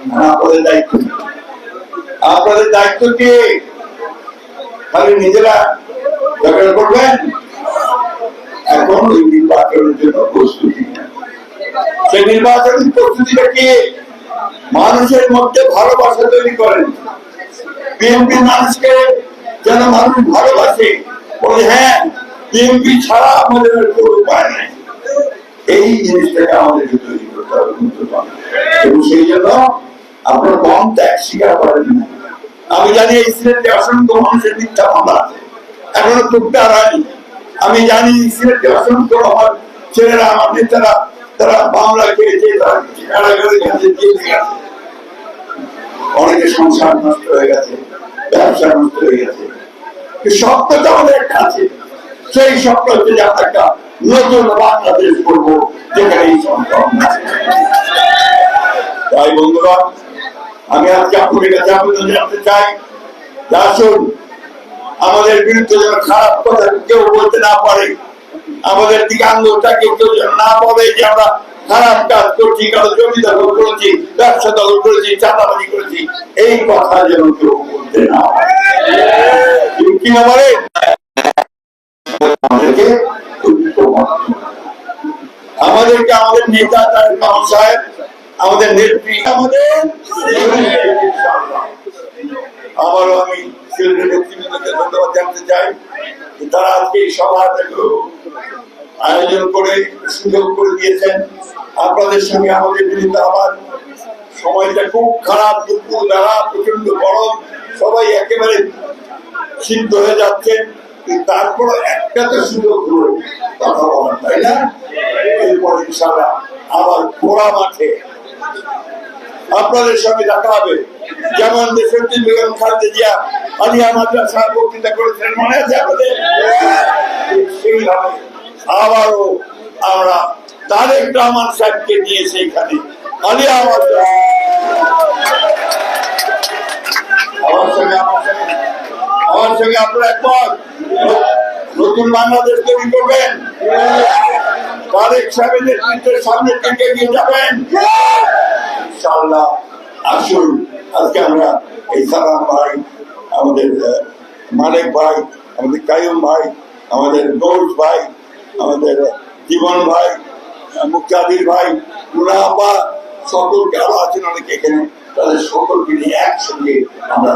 আপনাদের দায়িত্ব? আপনাদের দায়িত্ব কি? খালি নিজেরা ঝগড়া করবেন, এখন ওই নির্বাচনের জন্য প্রস্তুতি সেই নির্বাচনের প্রস্তুতিটা কি? মানুষের মধ্যে ভালোবাসা তৈরি করেন। বিএনপি মানুষকে যেন মানুষ ভালোবাসে, বলে হ্যাঁ বিএনপি ছাড়া আমাদের কোনো উপায় নাই। এই জিনিসটাকে আমাদেরকে তৈরি করতে হবে এবং সেই জন্য আপনার কম ত্যাগ স্বীকার করেন না আমি জানি এই সিলেটে অসংখ্য মানুষের মিথ্যা মামলা আছে। এখনও টুকটার হয়নি। আমি জানি সিলেটে অসংখ্য আমার ছেলেরা, আমার নেতারা তারা মামলা খেয়েছে জেলে সংসার নষ্ট হয়ে গেছে, ব্যবসা নষ্ট হয়ে গেছে। স্বপ্ন তো আমাদের একটা আছে। সেই স্বপ্ন হচ্ছে যে আমরা একটা নতুন বাংলাদেশ করব, যেখানে এই সম্ভব তাই বন্ধুরা আমি আজকে আপনাদের কাছে আবেদন জানাতে চাই আসুন আমাদের বিরুদ্ধে যেন খারাপ কথা কেউ বলতে না পারে, আমাদের দিকে আঙ্গুলটা কেউ যেন না বলে যে আমরা খারাপ কাজ করছি, কারও জমি দখল করেছি, ব্যবসা দখল করেছি, চাঁদাবাজি করেছি, এই কথা যেন কেউ বলতে না পারে কি না হবে। আমাদেরকে আমাদের নেতা তার সাহেব, আমাদের নেত্রী, আমাদের আবারও আমি ধন্যবাদ জানাতে চাই তারা আজকে এই সভাটাকে আয়োজন করে, সুযোগ করে দিয়েছেন। আপনাদের সঙ্গে আমাদের মিলিত আবার সময়টা খুব খারাপ, দুপুর বেলা প্রচণ্ড গরম, সবাই একেবারে সিদ্ধ হয়ে যাচ্ছে। তারপরে একটা তো সুযোগ হলো, কথা বলার, তাই না? এরপর ইনশাল্লাহ আবার খোলা মাঠে আপনাদের সঙ্গে দেখা হবে। যেমন তিন বেগম খালেদা জিয়া আলিয়া মাদ্রাসা বক্তৃতা করেছিলেন, মনে আছে সেইভাবে আবারও আমরা তারেক রহমান সাহেবকে নিয়ে সেইখানে আলিয়া আমার সঙ্গে আমার সঙ্গে, আমার আপনারা একমত? নতুন বাংলাদেশ তৈরি করবেন? তারেক সাহেবের নেতৃত্বের সামনে থেকে এগিয়ে যাবেন? ইনশাআল্লাহ। আসুন, আজকে আমরা এই সালাম ভাই, আমাদের মানিক ভাই, আমাদের কায়ুম ভাই, আমাদের গৌর ভাই, আমাদের জীবন ভাই মুক্তাদির ভাই মুনাফা সকলকে আরও আছেন অনেকে এখানে, তাদের সকলকে নিয়ে একসঙ্গে আমরা